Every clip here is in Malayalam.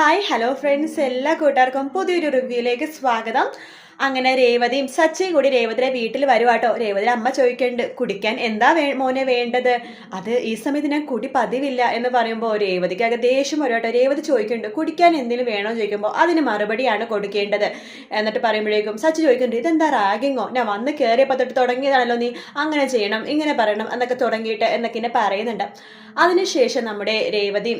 ഹായ് ഹലോ ഫ്രണ്ട്സ് എല്ലാ കൂട്ടുകാർക്കും പുതിയൊരു റിവ്യൂയിലേക്ക് സ്വാഗതം. അങ്ങനെ രേവതിയും സച്ചിയും കൂടി രേവതിയുടെ വീട്ടിൽ വരുവാട്ടോ. രേവതിയുടെ അമ്മ ചോദിക്കുന്നുണ്ട് കുടിക്കാൻ എന്താ വേ മോനെ വേണ്ടത്? അത് ഈ സമയത്ത് ഞാൻ കുടി പതിവില്ല എന്ന് പറയുമ്പോൾ രേവതിക്ക് ദേഷ്യം വരുവാട്ടോ. രേവതി ചോദിക്കുന്നുണ്ട് കുടിക്കാൻ എന്തെങ്കിലും വേണോ? ചോദിക്കുമ്പോൾ അതിന് മറുപടിയാണ് കൊടുക്കേണ്ടത്. എന്നിട്ട് പറയുമ്പോഴേക്കും സച്ചി ചോദിക്കുന്നുണ്ട് ഇതെന്താ റാഗിങ്ങോ? ഞാൻ വന്ന് കയറിയപ്പോൾ തൊട്ട് തുടങ്ങിയതാണല്ലോ നീ. അങ്ങനെ ചെയ്യണം ഇങ്ങനെ പറയണം എന്നൊക്കെ തുടങ്ങിയിട്ട് എന്നൊക്കെ ഇന്നെ പറയുന്നുണ്ട്. അതിനുശേഷം നമ്മുടെ രേവതി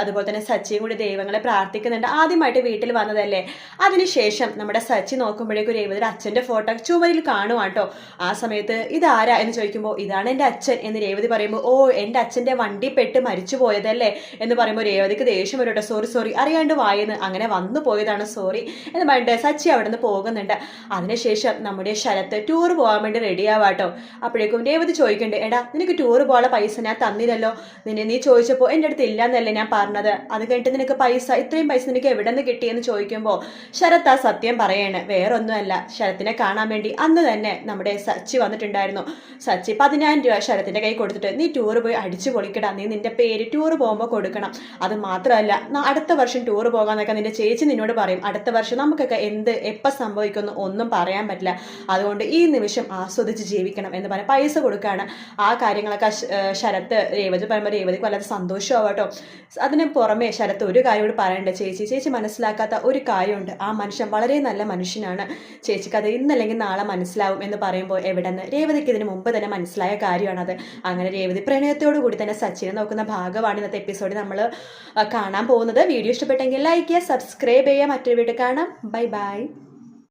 അതുപോലെ തന്നെ സച്ചിയും കൂടി ദൈവങ്ങളെ പ്രാർത്ഥിക്കുന്നുണ്ട്. ആദ്യമായിട്ട് വീട്ടിൽ വന്നതല്ലേ? അതിനുശേഷം നമ്മുടെ സച്ചി നോക്കുമ്പോഴേക്കും രേവതിയുടെ അച്ഛന്റെ ഫോട്ടോ ചുമരിൽ കാണുവാട്ടോ. ആ സമയത്ത് ഇതാരാ? എന്ന് ചോദിക്കുമ്പോൾ ഇതാണ് എന്റെ അച്ഛൻ. എന്ന് രേവതി പറയുമ്പോൾ ഓ എന്റെ അച്ഛന്റെ വണ്ടി പെട്ട് മരിച്ചു പോയതല്ലേ? എന്ന് പറയുമ്പോൾ രേവതിക്ക് ദേഷ്യം വരും കേട്ടോ സോറി സോറി അറിയാണ്ട് വായെന്ന്. അങ്ങനെ വന്നു പോയതാണ് സോറി എന്ന് പറഞ്ഞിട്ട് സച്ചി അവിടെ നിന്ന് പോകുന്നുണ്ട്. അതിനുശേഷം നമ്മുടെ ശരത്ത് ടൂർ പോകാൻ വേണ്ടി റെഡിയാവാട്ടോ അപ്പോഴേക്കും രേവതി ചോദിക്കണ്ടേ എടാ നിനക്ക് ടൂർ പോകാനുള്ള പൈസ ഞാൻ തന്നില്ലല്ലോ. നിന്നെ നീ ചോദിച്ചപ്പോൾ എന്റെ അടുത്ത് ഇല്ല ഇല്ലാന്നല്ലേ ഞാൻ പറഞ്ഞത്? അത് കഴിഞ്ഞിട്ട് നിനക്ക് പൈസ ഇത്രയും പൈസ നിനക്ക് എവിടെ നിന്ന് കിട്ടിയെന്ന് ചോദിക്കുമ്പോൾ ശരത്ത് ആ സത്യം പറയണേ വേറൊന്നുമല്ല. ശരത്തിനെ കാണാൻ വേണ്ടി അന്ന് തന്നെ നമ്മുടെ സച്ചി വന്നിട്ടുണ്ടായിരുന്നു. സച്ചി പതിനായിരം രൂപ ശരത്തിന്റെ കൈ കൊടുത്തിട്ട് നീ ടൂർ പോയി അടിച്ചു പൊളിക്കടാ. നീ നിന്റെ പേര് ടൂർ പോകുമ്പോൾ കൊടുക്കണം. അത് മാത്രമല്ല അടുത്ത വർഷം ടൂർ പോകാന്നൊക്കെ നിന്റെ ചേച്ചി നിന്നോട് പറയും. അടുത്ത വർഷം നമുക്കൊക്കെ എന്ത് എപ്പോൾ സംഭവിക്കുന്നു ഒന്നും പറയാൻ പറ്റില്ല. അതുകൊണ്ട് ഈ നിമിഷം ആസ്വദിച്ച് ജീവിക്കണം എന്ന് പറയാം പൈസ കൊടുക്കുകയാണ് ആ കാര്യങ്ങളൊക്കെ ശരത്ത് രേവതി പറയുമ്പോൾ രേവതിക്ക് വല്ലാത്ത സന്തോഷമാവട്ടോ. അതിന് പുറമെ ശരത്ത് ഒരു കാര്യം കൂടി പറയണ്ട. ചേച്ചി ചേച്ചി മനസ്സിലാക്കാത്ത ഒരു കാര്യമുണ്ട്. ആ മനുഷ്യൻ വളരെ നല്ല മനുഷ്യനാണ്. ചേച്ചിക്ക് അത് ഇന്നല്ലെങ്കിൽ നാളെ മനസ്സിലാവും എന്ന് പറയുമ്പോൾ എവിടെന്ന്? രേവതിക്ക് ഇതിന് മുമ്പ് തന്നെ മനസ്സിലായ കാര്യമാണത് അങ്ങനെ രേവതി പ്രണയത്തോടു കൂടി തന്നെ സച്ചിനെ നോക്കുന്ന ഭാഗമാണ് ഇന്നത്തെ എപ്പിസോഡ് നമ്മൾ കാണാൻ പോകുന്നത്. വീഡിയോ ഇഷ്ടപ്പെട്ടെങ്കിൽ ലൈക്ക് ചെയ്യുക സബ്സ്ക്രൈബ് ചെയ്യുക. മറ്റൊരു വീഡിയോ കാണാം. Bye bye